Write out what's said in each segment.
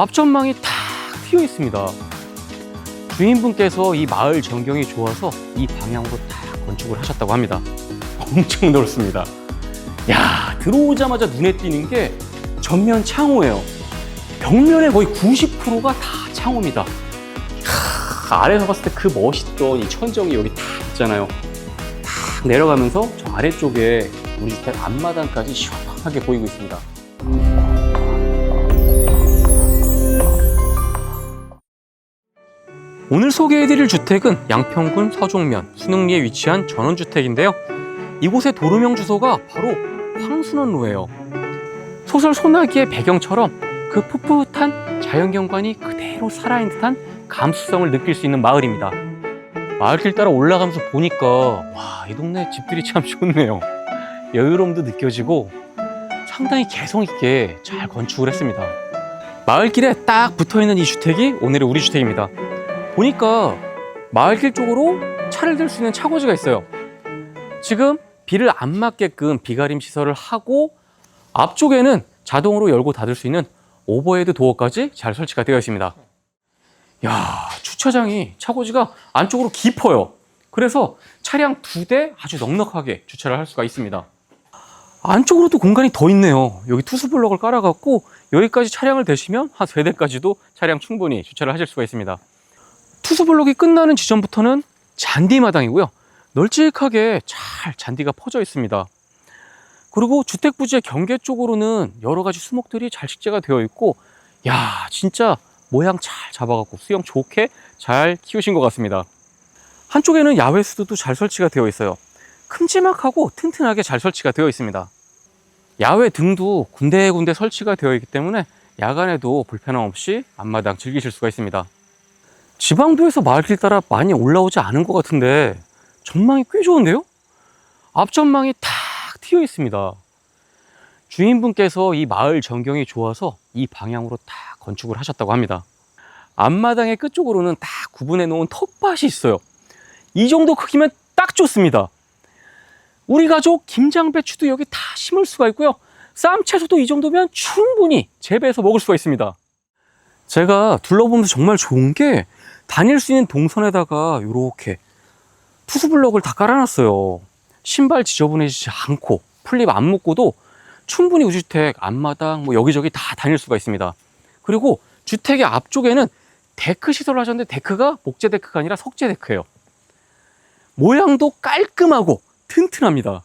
앞전망이 탁 트여 있습니다. 주인분께서 이 마을 전경이 좋아서 이 방향으로 딱 건축을 하셨다고 합니다. 엄청 넓습니다. 야, 들어오자마자 눈에 띄는 게 전면 창호예요. 벽면의 거의 90%가 다 창호입니다. 캬, 아래에서 봤을 때 그 멋있던 이 천정이 여기 딱 있잖아요. 탁 내려가면서 저 아래쪽에 우리 주택 앞마당까지 시원하게 보이고 있습니다. 오늘 소개해드릴 주택은 양평군 서종면 순흥리에 위치한 전원주택인데요. 이곳의 도로명 주소가 바로 황순원로예요. 소설 소나기의 배경처럼 그 풋풋한 자연경관이 그대로 살아있는 듯한 감수성을 느낄 수 있는 마을입니다. 마을길 따라 올라가면서 보니까 와, 이 동네 집들이 참 좋네요. 여유로움도 느껴지고 상당히 개성 있게 잘 건축을 했습니다. 마을길에 딱 붙어 있는 이 주택이 오늘의 우리 주택입니다. 보니까 마을길 쪽으로 차를 들수 있는 차고지가 있어요. 지금 비를 안 맞게끔 비가림 시설을 하고 앞쪽에는 자동으로 열고 닫을 수 있는 오버헤드 도어까지 잘 설치가 되어 있습니다. 야, 주차장이 차고지가 안쪽으로 깊어요. 그래서 차량 두 대 아주 넉넉하게 주차를 할 수가 있습니다. 안쪽으로도 공간이 더 있네요. 여기 투스 블럭을 깔아갖고 여기까지 차량을 대시면 한 세 대까지도 차량 충분히 주차를 하실 수가 있습니다. 투스 블럭이 끝나는 지점부터는 잔디 마당이고요. 널찍하게 잘 잔디가 퍼져 있습니다. 그리고 주택 부지의 경계 쪽으로는 여러 가지 수목들이 잘 식재가 되어 있고, 야, 진짜 모양 잘 잡아갖고 수영 좋게 잘 키우신 것 같습니다. 한쪽에는 야외 수도도 잘 설치가 되어 있어요. 큼지막하고 튼튼하게 잘 설치가 되어 있습니다. 야외 등도 군데군데 설치가 되어 있기 때문에 야간에도 불편함 없이 앞마당 즐기실 수가 있습니다. 지방도에서 마을길 따라 많이 올라오지 않은 것 같은데 전망이 꽤 좋은데요? 앞전망이 탁 트여 있습니다. 주인분께서 이 마을 전경이 좋아서 이 방향으로 딱 건축을 하셨다고 합니다. 앞마당의 끝쪽으로는 딱 구분해 놓은 텃밭이 있어요. 이 정도 크기면 딱 좋습니다. 우리 가족 김장배추도 여기 다 심을 수가 있고요. 쌈채소도 이 정도면 충분히 재배해서 먹을 수가 있습니다. 제가 둘러보면서 정말 좋은 게 다닐 수 있는 동선에다가 이렇게 투수 블럭을 다 깔아놨어요. 신발 지저분해지지 않고 풀립 안 묶고도 충분히 우주택 앞마당 뭐 여기저기 다 다닐 수가 있습니다. 그리고 주택의 앞쪽에는 데크 시설을 하셨는데 데크가 목재 데크가 아니라 석재 데크예요. 모양도 깔끔하고 튼튼합니다.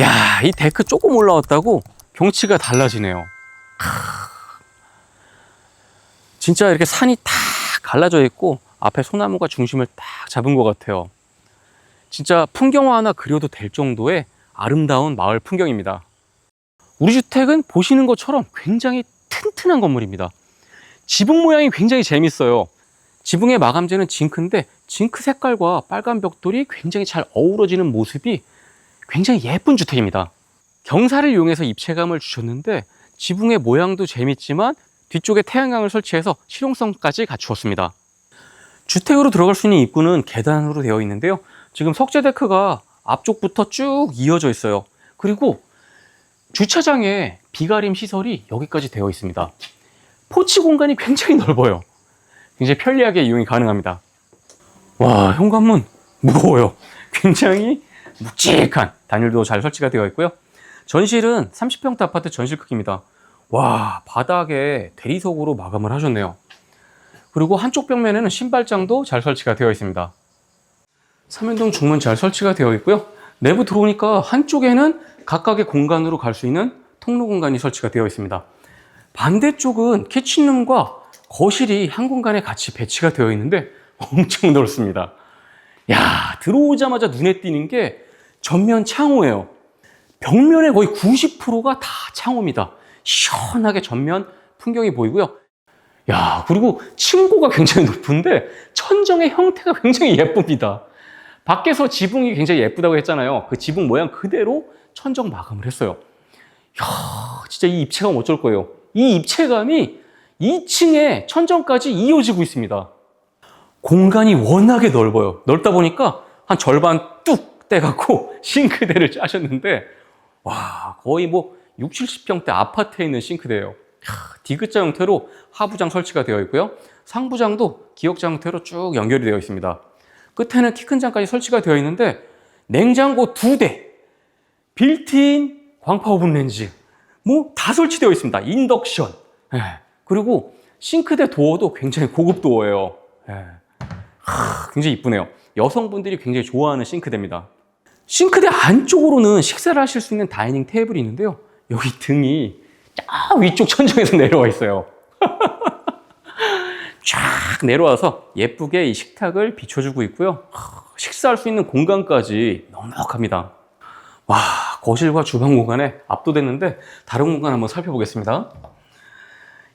야, 이 데크 조금 올라왔다고 경치가 달라지네요. 진짜 이렇게 산이 탁 갈라져 있고 앞에 소나무가 중심을 딱 잡은 것 같아요. 진짜 풍경화 하나 그려도 될 정도의 아름다운 마을 풍경입니다. 우리 주택은 보시는 것처럼 굉장히 튼튼한 건물입니다. 지붕 모양이 굉장히 재밌어요. 지붕의 마감재는 징크인데 징크 색깔과 빨간 벽돌이 굉장히 잘 어우러지는 모습이 굉장히 예쁜 주택입니다. 경사를 이용해서 입체감을 주셨는데 지붕의 모양도 재밌지만 뒤쪽에 태양광을 설치해서 실용성까지 갖추었습니다. 주택으로 들어갈 수 있는 입구는 계단으로 되어 있는데요. 지금 석재 데크가 앞쪽부터 쭉 이어져 있어요. 그리고 주차장에 비가림 시설이 여기까지 되어 있습니다. 포치 공간이 굉장히 넓어요. 굉장히 편리하게 이용이 가능합니다. 와, 현관문 무거워요. 굉장히 묵직한 단열도 잘 설치가 되어 있고요. 전실은 30평대 아파트 전실 크기입니다. 와, 바닥에 대리석으로 마감을 하셨네요. 그리고 한쪽 벽면에는 신발장도 잘 설치가 되어 있습니다. 삼연동 중문 잘 설치가 되어 있고요. 내부 들어오니까 한쪽에는 각각의 공간으로 갈 수 있는 통로 공간이 설치가 되어 있습니다. 반대쪽은 키친룸과 거실이 한 공간에 같이 배치가 되어 있는데 엄청 넓습니다. 야, 들어오자마자 눈에 띄는 게 전면 창호예요. 벽면의 거의 90%가 다 창호입니다. 시원하게 전면 풍경이 보이고요. 야, 그리고 층고가 굉장히 높은데 천정의 형태가 굉장히 예쁩니다. 밖에서 지붕이 굉장히 예쁘다고 했잖아요. 그 지붕 모양 그대로 천정 마감을 했어요. 야, 진짜 이 입체감 어쩔 거예요. 이 입체감이 2층에 천정까지 이어지고 있습니다. 공간이 워낙에 넓어요. 넓다 보니까 한 절반 뚝 떼갖고 싱크대를 짜셨는데, 와, 거의 뭐 6, 70평대 아파트에 있는 싱크대예요. 디귿자 형태로 하부장 설치가 되어 있고요. 상부장도 기역자 형태로 쭉 연결이 되어 있습니다. 끝에는 키 큰 장까지 설치가 되어 있는데 냉장고 두 대, 빌트인 광파 오븐 렌즈, 뭐 다 설치되어 있습니다. 인덕션. 예. 그리고 싱크대 도어도 굉장히 고급 도어예요. 예. 하, 굉장히 이쁘네요. 여성분들이 굉장히 좋아하는 싱크대입니다. 싱크대 안쪽으로는 식사를 하실 수 있는 다이닝 테이블이 있는데요. 여기 등이 쫙 위쪽 천정에서 내려와 있어요. 쫙 내려와서 예쁘게 이 식탁을 비춰주고 있고요. 하, 식사할 수 있는 공간까지 넉넉합니다. 와, 거실과 주방 공간에 압도됐는데 다른 공간 한번 살펴보겠습니다.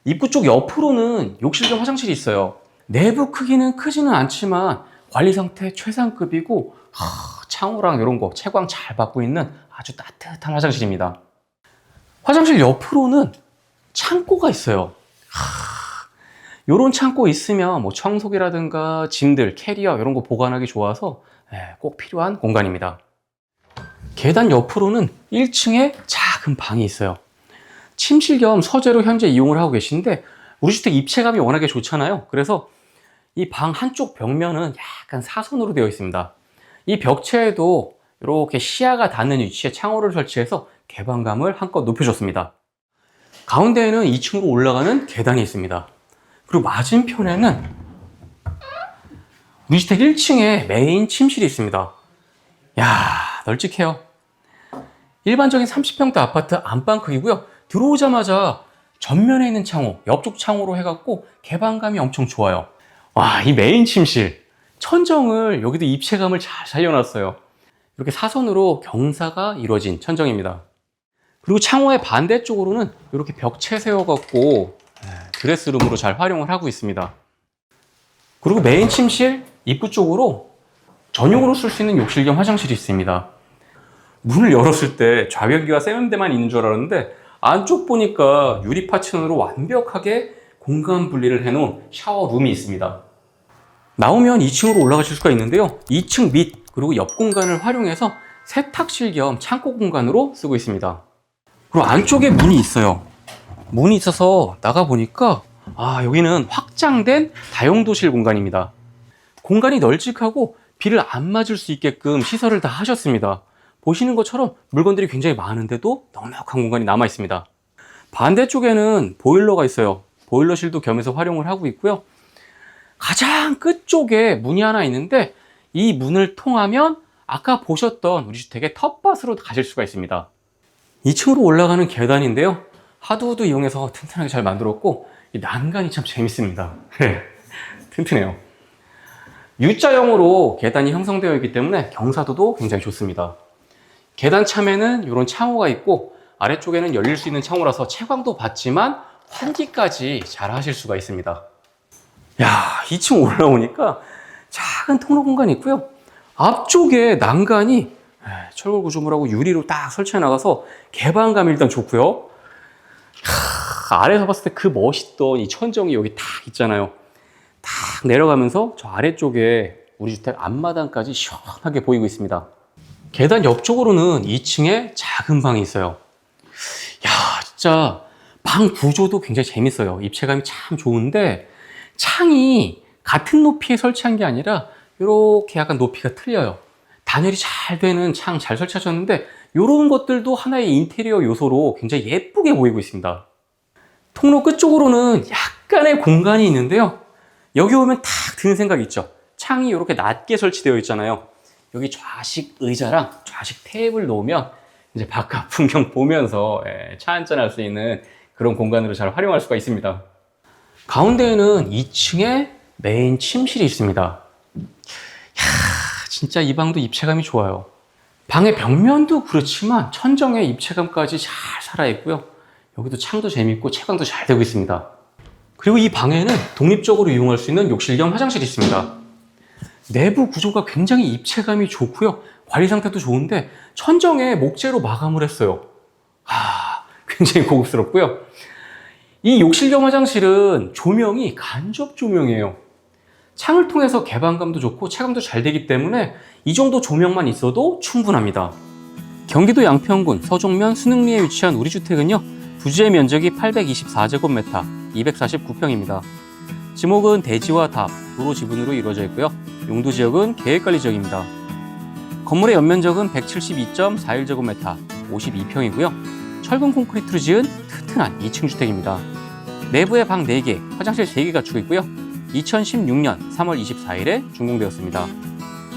입구 쪽 옆으로는 욕실 겸 화장실이 있어요. 내부 크기는 크지는 않지만 관리 상태 최상급이고 하, 창호랑 이런 거 채광 잘 받고 있는 아주 따뜻한 화장실입니다. 화장실 옆으로는 창고가 있어요. 이런 창고 있으면 뭐 청소기라든가 짐들, 캐리어 이런 거 보관하기 좋아서 예, 꼭 필요한 공간입니다. 계단 옆으로는 1층에 작은 방이 있어요. 침실 겸 서재로 현재 이용을 하고 계신데 우리 주택 입체감이 워낙에 좋잖아요. 그래서 이 방 한쪽 벽면은 약간 사선으로 되어 있습니다. 이 벽체에도 이렇게 시야가 닿는 위치에 창호를 설치해서 개방감을 한껏 높여줬습니다. 가운데에는 2층으로 올라가는 계단이 있습니다. 그리고 맞은편에는 우리 주택 1층에 메인 침실이 있습니다. 야 널찍해요. 일반적인 30평대 아파트 안방 크기고요. 들어오자마자 전면에 있는 창호, 옆쪽 창호로 해갖고 개방감이 엄청 좋아요. 와, 이 메인 침실. 천정을 여기도 입체감을 잘 살려놨어요. 이렇게 사선으로 경사가 이루어진 천정입니다. 그리고 창호의 반대쪽으로는 이렇게 벽체 세워갖고 예, 드레스룸으로 잘 활용을 하고 있습니다. 그리고 메인 침실 입구 쪽으로 전용으로 쓸 수 있는 욕실 겸 화장실이 있습니다. 문을 열었을 때 좌변기와 세면대만 있는 줄 알았는데 안쪽 보니까 유리 파츠널로 완벽하게 공간 분리를 해놓은 샤워룸이 있습니다. 나오면 2층으로 올라가실 수가 있는데요. 2층 밑 그리고 옆 공간을 활용해서 세탁실 겸 창고 공간으로 쓰고 있습니다. 그리고 안쪽에 문이 있어요. 문이 있어서 나가 보니까 아 여기는 확장된 다용도실 공간입니다. 공간이 널찍하고 비를 안 맞을 수 있게끔 시설을 다 하셨습니다. 보시는 것처럼 물건들이 굉장히 많은데도 넉넉한 공간이 남아 있습니다. 반대쪽에는 보일러가 있어요. 보일러실도 겸해서 활용을 하고 있고요. 가장 끝쪽에 문이 하나 있는데 이 문을 통하면 아까 보셨던 우리 주택의 텃밭으로 가실 수가 있습니다. 2층으로 올라가는 계단인데요. 하드우드 이용해서 튼튼하게 잘 만들었고 이 난간이 참 재밌습니다. 네, 튼튼해요. U자형으로 계단이 형성되어 있기 때문에 경사도도 굉장히 좋습니다. 계단 참에는 이런 창호가 있고 아래쪽에는 열릴 수 있는 창호라서 채광도 받지만 환기까지 잘 하실 수가 있습니다. 야, 2층 올라오니까 작은 통로 공간이 있고요. 앞쪽에 난간이 에, 철골 구조물하고 유리로 딱 설치해 나가서 개방감이 일단 좋고요. 하, 아래에서 봤을 때 그 멋있던 이 천정이 여기 딱 있잖아요. 딱 내려가면서 저 아래쪽에 우리 주택 앞마당까지 시원하게 보이고 있습니다. 계단 옆쪽으로는 2층에 작은 방이 있어요. 야, 진짜 방 구조도 굉장히 재밌어요. 입체감이 참 좋은데 창이 같은 높이에 설치한 게 아니라 이렇게 약간 높이가 틀려요. 단열이 잘 되는 창 잘 설치하셨는데 이런 것들도 하나의 인테리어 요소로 굉장히 예쁘게 보이고 있습니다. 통로 끝쪽으로는 약간의 공간이 있는데요. 여기 오면 딱 드는 생각이 있죠. 창이 이렇게 낮게 설치되어 있잖아요. 여기 좌식 의자랑 좌식 테이블 놓으면 이제 바깥 풍경 보면서 예, 차 한잔 할 수 있는 그런 공간으로 잘 활용할 수가 있습니다. 가운데에는 2층에 메인 침실이 있습니다. 야, 진짜 이 방도 입체감이 좋아요. 방의 벽면도 그렇지만 천정의 입체감까지 잘 살아있고요. 여기도 창도 재밌고 채광도 잘 되고 있습니다. 그리고 이 방에는 독립적으로 이용할 수 있는 욕실 겸 화장실이 있습니다. 내부 구조가 굉장히 입체감이 좋고요. 관리 상태도 좋은데 천정에 목재로 마감을 했어요. 아, 굉장히 고급스럽고요. 이 욕실 겸 화장실은 조명이 간접 조명이에요. 창을 통해서 개방감도 좋고 체감도 잘 되기 때문에 이 정도 조명만 있어도 충분합니다. 경기도 양평군 서종면 순흥리에 위치한 우리 주택은요. 부지의 면적이 824제곱미터, 249평입니다. 지목은 대지와 답, 도로 지분으로 이루어져 있고요. 용도 지역은 계획관리 지역입니다. 건물의 연면적은 172.41제곱미터, 52평이고요. 철근 콘크리트로 지은 튼튼한 2층 주택입니다. 내부에 방 4개, 화장실 3개 갖추고 있고요. 2016년 3월 24일에 준공되었습니다.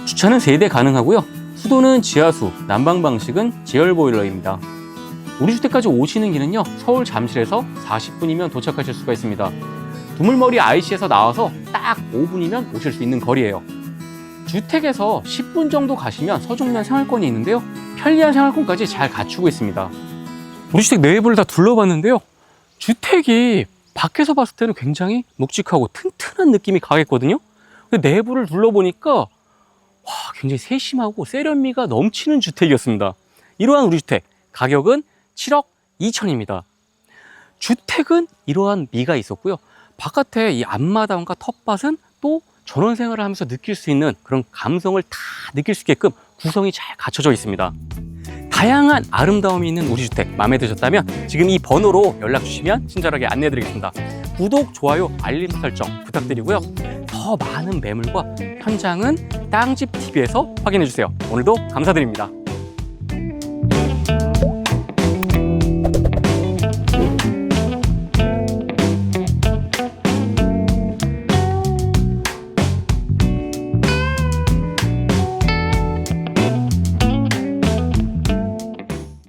주차는 세대 가능하고요. 수도는 지하수, 난방 방식은 제열 보일러입니다. 우리 주택까지 오시는 길은요. 서울 잠실에서 40분이면 도착하실 수가 있습니다. 두물머리 IC에서 나와서 딱 5분이면 오실 수 있는 거리예요. 주택에서 10분 정도 가시면 서종면 생활권이 있는데요. 편리한 생활권까지 잘 갖추고 있습니다. 우리 주택 내부를 다 둘러봤는데요. 주택이 밖에서 봤을 때는 굉장히 묵직하고 튼튼한 느낌이 강했거든요. 근데 내부를 둘러보니까 와, 굉장히 세심하고 세련미가 넘치는 주택이었습니다. 이러한 우리 주택 가격은 7억 2천입니다. 주택은 이러한 미가 있었고요. 바깥에 이 앞마당과 텃밭은 또 전원 생활을 하면서 느낄 수 있는 그런 감성을 다 느낄 수 있게끔 구성이 잘 갖춰져 있습니다. 다양한 아름다움이 있는 우리 주택 마음에 드셨다면 지금 이 번호로 연락 주시면 친절하게 안내해 드리겠습니다. 구독, 좋아요, 알림 설정 부탁드리고요. 더 많은 매물과 현장은 땅집 TV에서 확인해 주세요. 오늘도 감사드립니다.